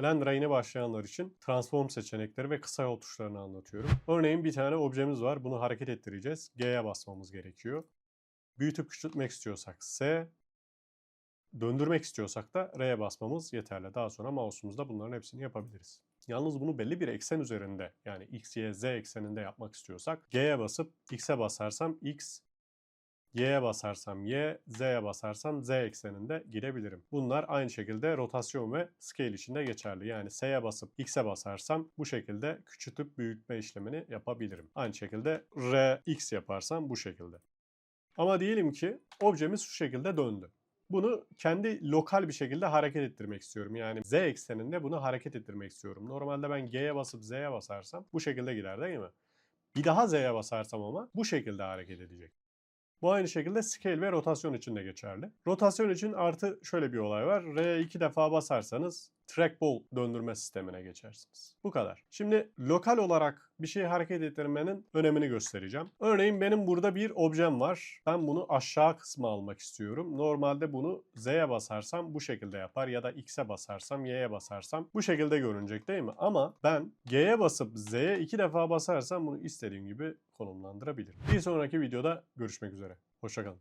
Blender'a yeni başlayanlar için transform seçenekleri ve kısa yol tuşlarını anlatıyorum. Örneğin bir tane objemiz var. Bunu hareket ettireceğiz. G'ye basmamız gerekiyor. Büyütüp küçültmek istiyorsak S, döndürmek istiyorsak da R'ye basmamız yeterli. Daha sonra mouse'umuzda bunların hepsini yapabiliriz. Yalnız bunu belli bir eksen üzerinde yani x, y, z ekseninde yapmak istiyorsak G'ye basıp x'e basarsam x, y'ye basarsam y, z'ye basarsam z ekseninde girebilirim. Bunlar aynı şekilde rotasyon ve scale için de geçerli. Yani s'ye basıp x'e basarsam bu şekilde küçültüp büyütme işlemini yapabilirim. Aynı şekilde r, x yaparsam bu şekilde. Ama diyelim ki objemiz şu şekilde döndü. Bunu kendi lokal bir şekilde hareket ettirmek istiyorum. Yani z ekseninde bunu hareket ettirmek istiyorum. Normalde ben g'ye basıp z'ye basarsam bu şekilde gider değil mi? Bir daha z'ye basarsam ama bu şekilde hareket edecek. Bu aynı şekilde scale ve rotasyon için de geçerli. Rotasyon için artı şöyle bir olay var. R'ye iki defa basarsanız trackball döndürme sistemine geçersiniz. Bu kadar. Şimdi lokal olarak bir şeyi hareket ettirmenin önemini göstereceğim. Örneğin benim burada bir objem var. Ben bunu aşağı kısma almak istiyorum. Normalde bunu Z'ye basarsam bu şekilde yapar ya da X'e basarsam Y'ye basarsam bu şekilde görünecek değil mi? Ama ben G'ye basıp Z'ye iki defa basarsam bunu istediğim gibi konumlandırabilirim. Bir sonraki videoda görüşmek üzere. Hoşçakalın.